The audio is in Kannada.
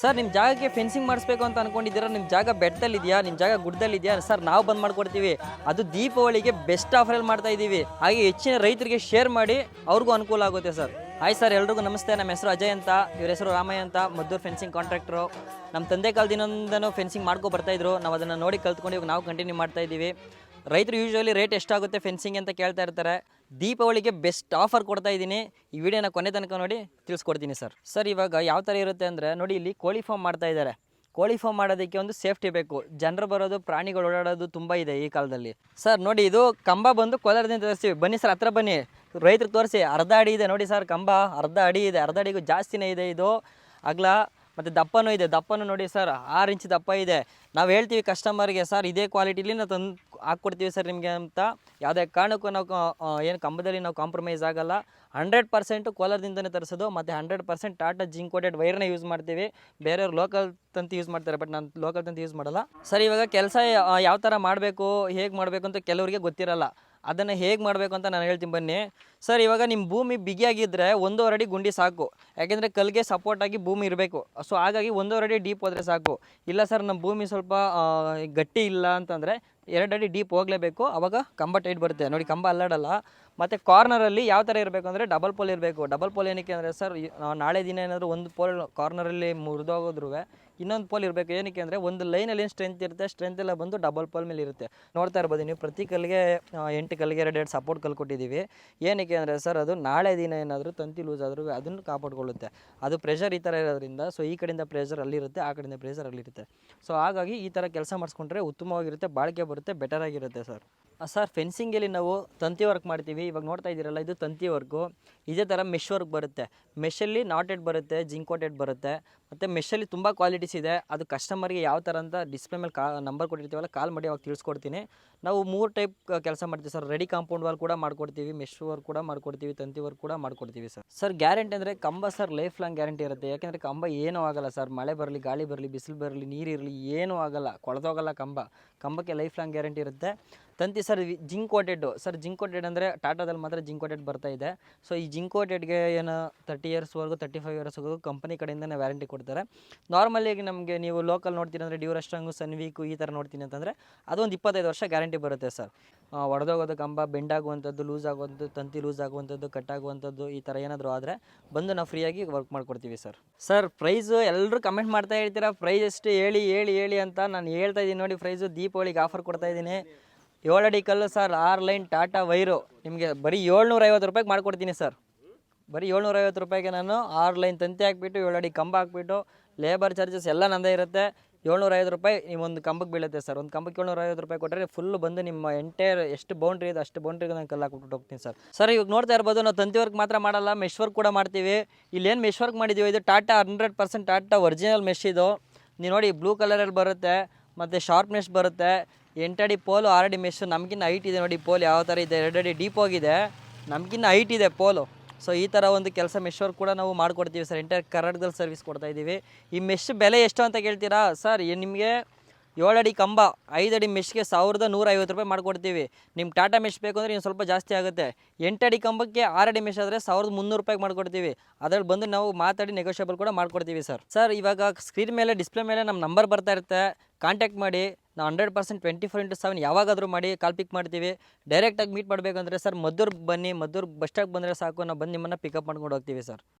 ಸರ್ ನಿಮ್ಮ ಜಾಗಕ್ಕೆ ಫೆನ್ಸಿಂಗ್ ಮಾಡಿಸ್ಬೇಕು ಅಂತ ಅನ್ಕೊಂಡಿದ್ದೀರಾ? ನಿಮ್ಮ ಜಾಗ ಬೆಟ್ಟದಲ್ಲಿದೆಯಾ? ನಿಮ್ಮ ಜಾಗ ಗುಡ್ಡದಲ್ಲಿದೆಯಾ? ಸರ್, ನಾವು ಬಂದ್ ಮಾಡ್ಕೊಡ್ತೀವಿ. ಅದು ದೀಪಾವಳಿಗೆ ಬೆಸ್ಟ್ ಆಫರಲ್ಲಿ ಮಾಡ್ತಾ ಇದ್ದೀವಿ ಹಾಗೆ ಹೆಚ್ಚಿನ ರೈತರಿಗೆ ಶೇರ್ ಮಾಡಿ ಅವ್ರಿಗೂ ಅನುಕೂಲ ಆಗುತ್ತೆ ಸರ್. ಹಾಯ್ ಸರ್ ಎಲ್ರಿಗೂ ನಮಸ್ತೆ. ನಮ್ಮ ಹೆಸರು ಅಜಯ್ ಅಂತ. ಇವ್ರ ಹೆಸರು ರಾಮಯ್ಯ ಅಂತ. ಮದ್ದೂರು ಫೆನ್ಸಿಂಗ್ ಕಾಂಟ್ರಾಕ್ಟ್ರು ನಮ್ಮ ತಂದೆ ಕಾಲದಿಂದನೂ ಫೆನ್ಸಿಂಗ್ ಮಾಡ್ಕೊ ಬರ್ತಾ ಇದ್ರು. ನಾವು ಅದನ್ನು ನೋಡಿ ಕಲ್ತ್ಕೊಂಡು ಇವಾಗ ನಾವು ಕಂಟಿನ್ಯೂ ಮಾಡ್ತಾ ಇದ್ದೀವಿ ರೈತರು ಯೂಶ್ವಲಿ ರೇಟ್ ಎಷ್ಟಾಗುತ್ತೆ ಫೆನ್ಸಿಂಗ್ ಅಂತ ಕೇಳ್ತಾ ಇರ್ತಾರೆ. ದೀಪಾವಳಿಗೆ ಬೆಸ್ಟ್ ಆಫರ್ ಕೊಡ್ತಾ ಇದ್ದೀನಿ. ಈ ವಿಡಿಯೋನ ಕೊನೆ ತನಕ ನೋಡಿ ತಿಳಿಸ್ಕೊಡ್ತೀನಿ ಸರ್. ಸರ್, ಇವಾಗ ಯಾವ ಥರ ಇರುತ್ತೆ ಅಂದರೆ ನೋಡಿ ಇಲ್ಲಿ ಕೋಳಿ ಫಾರ್ಮ್ ಮಾಡ್ತಾ ಇದ್ದಾರೆ. ಕೋಳಿ ಫಾರ್ಮ್ ಮಾಡೋದಕ್ಕೆ ಒಂದು ಸೇಫ್ಟಿ ಬೇಕು. ಜನರು ಬರೋದು, ಪ್ರಾಣಿಗಳು ಓಡಾಡೋದು ತುಂಬ ಇದೆ ಈ ಕಾಲದಲ್ಲಿ. ಸರ್, ನೋಡಿ ಇದು ಕಂಬ ಬಂದು ಕೋಲಾರದಿಂದ ತರಿಸ್ತೀವಿ. ಬನ್ನಿ ಸರ್, ಹತ್ರ ಬನ್ನಿ. ರೈತರು ತೋರಿಸಿ, ಅರ್ಧ ಅಡಿ ಇದೆ. ನೋಡಿ ಸರ್, ಕಂಬ, ಅರ್ಧ ಅಡಿ ಇದೆ. ಅರ್ಧ ಅಡಿಗೂ ಜಾಸ್ತಿನೇ ಇದೆ ಇದು. ಅಗಲ ಮತ್ತು ದಪ್ಪನೂ ಇದೆ, ದಪ್ಪನೂ ನೋಡಿ ಸರ್, ಆರು ಇಂಚ್ ದಪ್ಪ ಇದೆ. ನಾವು ಹೇಳ್ತೀವಿ ಕಸ್ಟಮರ್ಗೆ ಸರ್, ಇದೇ ಕ್ವಾಲಿಟಿಲಿ ನಾವು ತಂದು ಹಾಕ್ಕೊಡ್ತೀವಿ ಸರ್ ನಿಮಗೆ ಅಂತ. ಯಾವುದೇ ಕಾರಣಕ್ಕೂ ನಾವು ಏನು ಕಂಬದಲ್ಲಿ ನಾವು ಕಾಂಪ್ರಮೈಸ್ ಆಗಲ್ಲ. ಹಂಡ್ರೆಡ್ ಪರ್ಸೆಂಟು ಕೋಲಾರದಿಂದನೇ ತರಿಸೋದು, ಮತ್ತು hundred percent Tata zinc coated ವೈರ್ನ use ಮಾಡ್ತೀವಿ. ಬೇರೆಯವ್ರು ಲೋಕಲ್ ತಂತಿ ಯೂಸ್ ಮಾಡ್ತಾರೆ ಬಟ್ ನಾನು ಲೋಕಲ್ ತಂತಿ ಯೂಸ್ ಮಾಡಲ್ಲ. ಸರ್, ಇವಾಗ ಕೆಲಸ ಯಾವ ಥರ ಮಾಡಬೇಕು, ಹೇಗೆ ಮಾಡಬೇಕು ಅಂತ ಕೆಲವರಿಗೆ ಗೊತ್ತಿರಲ್ಲ. ಅದನ್ನು ಹೇಗೆ ಮಾಡಬೇಕು ಅಂತ ನಾನು ಹೇಳ್ತೀನಿ ಬನ್ನಿ. ಸರ್, ಇವಾಗ ನಿಮ್ಮ ಭೂಮಿ ಬಿಗಿಯಾಗಿದ್ದರೆ ಒಂದೂವರೆ ಅಡಿ ಗುಂಡಿ ಸಾಕು. ಯಾಕೆಂದರೆ ಕಲ್ಗೆ ಸಪೋರ್ಟ್ ಆಗಿ ಭೂಮಿ ಇರಬೇಕು. ಸೊ ಹಾಗಾಗಿ ಒಂದೂವರೆ ಅಡಿ ಡೀಪ್ ಹೋದರೆ ಸಾಕು. ಇಲ್ಲ ಸರ್ ನಮ್ಮ ಭೂಮಿ ಸ್ವಲ್ಪ ಗಟ್ಟಿ ಇಲ್ಲ ಅಂತಂದರೆ ಎರಡು ಅಡಿ ಡೀಪ್ ಹೋಗಲೇಬೇಕು. ಅವಾಗ ಕಂಬ ಟೈಟ್ ಬರುತ್ತೆ. ನೋಡಿ, ಕಂಬ ಅಲ್ಲಾಡಲ್ಲ. ಮತ್ತು ಕಾರ್ನರಲ್ಲಿ ಯಾವ ಥರ ಇರಬೇಕು ಅಂದರೆ ಡಬಲ್ ಪೋಲ್ ಇರಬೇಕು. ಡಬಲ್ ಪೋಲ್ ಏನಕ್ಕೆ ಅಂದರೆ ಸರ್ ನಾಳೆ ದಿನ ಏನಾದರೂ ಒಂದು ಪೋಲ್ ಕಾರ್ನರಲ್ಲಿ ಮುರಿದೋಗೋದ್ರೂ ಇನ್ನೊಂದು ಪೋಲ್ ಇರಬೇಕು. ಏನಕ್ಕೆ ಅಂದರೆ ಒಂದು ಲೈನಲ್ಲಿ ಏನು ಸ್ಟ್ರೆಂತ್ ಇರುತ್ತೆ ಸ್ಟ್ರೆಂತ್ ಎಲ್ಲ ಬಂದು ಡಬಲ್ ಪೋಲ್ ಮೇಲೆ ಇರುತ್ತೆ. ನೋಡ್ತಾ ಇರ್ಬೋದು ನೀವು, ಪ್ರತಿ ಕಲ್ಲಿಗೆ ಎಂಟು ಕಲ್ಲಿಗೆ ಎರಡು ಎರಡು ಸಪೋರ್ಟ್ ಕಲ್ಲು ಕೊಟ್ಟಿದ್ದೀವಿ. ಏನಕ್ಕೆ ಅಂದರೆ ಸರ್ ಅದು ನಾಳೆ ದಿನ ಏನಾದರೂ ತಂತಿ ಲೂಸ್ ಆದರೂ ಅದನ್ನು ಕಾಪಾಡ್ಕೊಳ್ಳುತ್ತೆ. ಅದು ಪ್ರೆಷರ್ ಈ ಥರ ಇರೋದ್ರಿಂದ ಸೊ ಈ ಕಡೆಯಿಂದ ಪ್ರೆಷರ್ ಅಲ್ಲಿರುತ್ತೆ, ಆ ಕಡೆಯಿಂದ ಪ್ರೆಷರ್ ಅಲ್ಲಿರುತ್ತೆ. ಸೊ ಹಾಗಾಗಿ ಈ ಥರ ಕೆಲಸ ಮಾಡಿಸ್ಕೊಂಡ್ರೆ ಉತ್ತಮವಾಗಿರುತ್ತೆ, ಬಾಳಿಕೆ ಬರುತ್ತೆ ಬೆಟರ್ ಆಗಿರುತ್ತೆ ಸರ್ ಸರ್ ಫೆನ್ಸಿಂಗಲ್ಲಿ ನಾವು ತಂತಿ ವರ್ಕ್ ಮಾಡ್ತೀವಿ. ಇವಾಗ ನೋಡ್ತಾ ಇದ್ದೀರಲ್ಲ, ಇದು ತಂತಿ ವರ್ಕು ಇದೇ ಥರ ಮೆಶ್ ವರ್ಕ್ ಬರುತ್ತೆ. ಮೆಷಲ್ಲಿ ನಾಟೆಡ್ ಬರುತ್ತೆ ಜಿಂಕೋಟೆಡ್ ಬರುತ್ತೆ. ಮತ್ತು ಮೆಷಲ್ಲಿ ತುಂಬ ಕ್ವಾಲಿಟೀಸ್ ಇದೆ. ಅದು ಕಸ್ಟಮರ್ಗೆ ಯಾವ ಥರ ಅಂತ ಡಿಸ್ಪ್ಲೇ ಮೇಲೆ ಕಾ ನಂಬರ್ ಕೊಟ್ಟಿರ್ತೀವಲ್ಲ, ಕಾಲ್ ಮಾಡಿ ಅವಾಗ ತಿಳಿಸ್ಕೊಡ್ತೀನಿ. ನಾವು ಮೂರು ಟೈಪ್ ಕೆಲಸ ಮಾಡ್ತೀವಿ ಸರ್. ರೆಡಿ ಕಾಂಪೌಂಡ್ ವಾಲ್ ಕೂಡ ಮಾಡ್ಕೊಡ್ತೀವಿ ಮೆಶ್ ವರ್ಕ್ ಕೂಡ ಮಾಡ್ಕೊಡ್ತೀವಿ, ತಂತಿ ವರ್ಕ್ ಕೂಡ ಮಾಡ್ಕೊಡ್ತೀವಿ ಸರ್. ಸರ್ ಗ್ಯಾರಂಟಿ ಅಂದರೆ ಕಂಬ ಸರ್ ಲೈಫ್ ಲಾಂಗ್ ಗ್ಯಾರಂಟಿ ಇರುತ್ತೆ. ಯಾಕೆಂದರೆ ಕಂಬ ಏನೂ ಆಗಲ್ಲ ಸರ್. ಮಳೆ ಬರಲಿ, ಗಾಳಿ ಬರಲಿ, ಬಿಸಿಲು ಬರಲಿ ನೀರಿರಲಿ ಏನೂ ಆಗಲ್ಲ. ಕೊಳೆದೋಗಲ್ಲ ಕಂಬ. ಕಂಬಕ್ಕೆ ಲೈಫ್ ಲಾಂಗ್ ಗ್ಯಾರಂಟಿ ಇರುತ್ತೆ. ತಂತಿ sir zinc coated sir, zinc coated ಅಂದರೆ ಟಾಟಾದಲ್ಲಿ ಮಾತ್ರ ಜಿಂಕ್ ಕೋಟೆಡ್ ಬರ್ತಾ ಇದೆ. ಸೊ, ಈ ಜಿಂಕ್ ಕೋಟೆಡ್ಗೆ ಏನು ತರ್ಟಿ ಇಯರ್ಸ್ವರೆಗೂ ತರ್ಟಿ ಫೈವ್ ಇಯರ್ಸ್ವರೆಗೂ ಕಂಪನಿ ಕಡೆಯಿಂದನೇ ವ್ಯಾರಂಟಿ ಕೊಡ್ತಾರೆ. ನಾರ್ಮಲಿಯಾಗಿ ನಮಗೆ ನೀವು ಲೋಕಲ್ ನೋಡ್ತೀನಿ ಅಂದರೆ ಡ್ಯೂರಸ್ಟಂಗು ಸನ್ವೀಕು ಈ ಥರ ನೋಡ್ತೀನಿ ಅಂತಂದರೆ ಅದೊಂದು ಇಪ್ಪತ್ತೈದು ವರ್ಷ ಗ್ಯಾರಂಟಿ ಬರುತ್ತೆ ಸರ್. ಒಡೆದೋಗೋದು ಕಂಬ ಬೆಂಡ್ ಆಗುವಂಥದ್ದು ಲೂಸ್ ಆಗುವಂಥದ್ದು, ತಂತಿ ಲೂಸ್ ಆಗುವಂಥದ್ದು ಕಟ್ ಆಗುವಂಥದ್ದು ಈ ಥರ ಏನಾದರೂ ಆದರೆ ಬಂದು ನಾವು ಫ್ರೀಯಾಗಿ ವರ್ಕ್ ಮಾಡಿಕೊಡ್ತೀವಿ ಸರ್. ಸರ್ ಪ್ರೈಸು ಎಲ್ಲರೂ ಕಮೆಂಟ್ ಮಾಡ್ತಾ ಹೇಳ್ತೀರಾ? ಪ್ರೈಸ್ ಎಷ್ಟು ಹೇಳಿ ಹೇಳಿ ಹೇಳಿ ಅಂತ ನಾನು ಹೇಳ್ತಾ ಇದ್ದೀನಿ ನೋಡಿ ಪ್ರೈಸು ದೀಪಾವಳಿಗೆ ಆಫರ್ ಕೊಡ್ತಾ ಇದ್ದೀನಿ. ಏಳಡಿ ಕಲ್ಲು ಸರ್, ಆರು ಲೈನ್ ಟಾಟಾ ವೈರು. ನಿಮಗೆ ಬರೀ ಏಳ್ನೂರ ಐವತ್ತು ರೂಪಾಯಿಗೆ ಮಾಡ್ಕೊಡ್ತೀನಿ ಸರ್. ಬರೀ ಏಳ್ನೂರ ಐವತ್ತು ರೂಪಾಯಿಗೆ ನಾನು ಆರು ಲೈನ್ ತಂತಿ ಹಾಕ್ಬಿಟ್ಟು, ಏಳಡಿ ಕಂಬ ಹಾಕ್ಬಿಟ್ಟು, ಲೇಬರ್ ಚಾರ್ಜಸ್ ಎಲ್ಲ ನಂದೇ ಇರುತ್ತೆ. ಏಳ್ನೂರ ಐವತ್ತು ರೂಪಾಯಿ ನೀವು ಒಂದು ಕಂಬಕ್ಕೆ ಬೀಳುತ್ತೆ ಸರ್. ಒಂದು ಕಂಬಕ್ಕೆ ಏಳ್ನೂರ ಐವತ್ತು ರೂಪಾಯಿ ಕೊಟ್ಟರೆ ಫುಲ್ ಬಂದು ನಿಮ್ಮ ಎಂಟೈರ್ ಎಷ್ಟು ಬೌಂಡ್ರಿ ಇದೆ ಅಷ್ಟು ಬೌಂಡ್ರಿಗೆ ನಾನು ಕಲ್ಲು ಹಾಕ್ಬಿಟ್ಟು ಹೋಗ್ತೀನಿ ಸರ್. ಸರ್, ಇವಾಗ ನೋಡ್ತಾ ಇರ್ಬೋದು, ನಾವು ತಂತಿ ವರ್ಕ್ ಮಾತ್ರ ಮಾಡಲ್ಲ ಮೆಶ್ ವರ್ಕ್ ಕೂಡ ಮಾಡ್ತೀವಿ. ಇಲ್ಲೇನು ಮೆಶ್ ವರ್ಕ್ ಮಾಡಿದ್ದೀವಿ ಇದು Tata hundred percent Tata original mesh ಇದು. ನೀವು ನೋಡಿ ಬ್ಲೂ ಕಲರಲ್ಲಿ ಬರುತ್ತೆ, ಮತ್ತು ಶಾರ್ಪ್ನೆಸ್ ಬರುತ್ತೆ. ಎಂಟಡಿ ಪೋಲು, ಆರಡಿ ಮೆಸ್ಸು ನಮಗಿನ್ನ ಹೈಟ್ ಇದೆ ನೋಡಿ ಪೋಲ್, ಯಾವ ಥರ ಇದೆ, ಎರಡಡಿ ಡೀಪ್ ಹೋಗಿದೆ, ನಮಗಿನ್ನ ಹೈಟ್ ಇದೆ ಪೋಲು. ಸೊ ಈ ಥರ ಒಂದು ಕೆಲಸ ಮೆಶ್ ಕೂಡ ನಾವು ಮಾಡ್ಕೊಡ್ತೀವಿ ಸರ್. ಎಂಟೈರ್ ಕರ್ನಾಟಕದಲ್ಲಿ ಸರ್ವಿಸ್ ಕೊಡ್ತಾ ಇದ್ದೀವಿ. ಈ ಮೆಶ್ ಬೆಲೆ ಎಷ್ಟು ಅಂತ ಕೇಳ್ತೀರಾ? ಸರ್ ನಿಮಗೆ ಏಳಡಿ ಕಂಬ, ಐದಡಿ ಮೆಶ್ಗೆ ಸಾವಿರದ ನೂರೈವತ್ತು ರೂಪಾಯಿ ಮಾಡ್ಕೊಡ್ತೀವಿ. ನಿಮ್ಮ ಟಾಟಾ ಮೆಶ್ ಬೇಕು ಅಂದರೆ ಇನ್ನು ಸ್ವಲ್ಪ ಜಾಸ್ತಿ ಆಗುತ್ತೆ. ಎಂಟಡಿ ಕಂಬಕ್ಕೆ ಆರಡಿ ಮೆಶ್ ಆದರೆ ಸಾವಿರದ ಮುನ್ನೂರು ರೂಪಾಯಿಗೆ ಮಾಡ್ಕೊಡ್ತೀವಿ. ಅದರಲ್ಲಿ ಬಂದು ನಾವು ಮಾತಾಡಿ ನೆಗೋಷಿಯಬಲ್ ಕೂಡ ಮಾಡ್ಕೊಡ್ತೀವಿ ಸರ್. ಸರ್, ಇವಾಗ ಸ್ಕ್ರೀನ್ ಮೇಲೆ ಡಿಸ್ಪ್ಲೇ ಮೇಲೆ ನಮ್ಮ ನಂಬರ್ ಬರ್ತಾ ಇರುತ್ತೆ. ಕಾಂಟ್ಯಾಕ್ಟ್ ಮಾಡಿ. ನಾವು hundred percent twenty four into seven ಯಾವಾಗಾದರೂ ಮಾಡಿ ಕಾಲ್ ಪಿಕ್ ಮಾಡ್ತೀವಿ. ಡೈರೆಕ್ಟಾಗಿ ಮೀಟ್ ಮಾಡಬೇಕಂದ್ರೆ ಸರ್ ಮಧುರ್ ಬನ್ನಿ ಮದ್ದೂರು ಬಸ್ ಸ್ಟಾಪ್ ಬಂದರೆ ಸಾಕು. ನಾವು ಬಂದು ನಿಮ್ಮನ್ನು ಪಿಕಪ್ ಮಾಡ್ಕೊಂಡು ಹೋಗ್ತೀವಿ ಸರ್.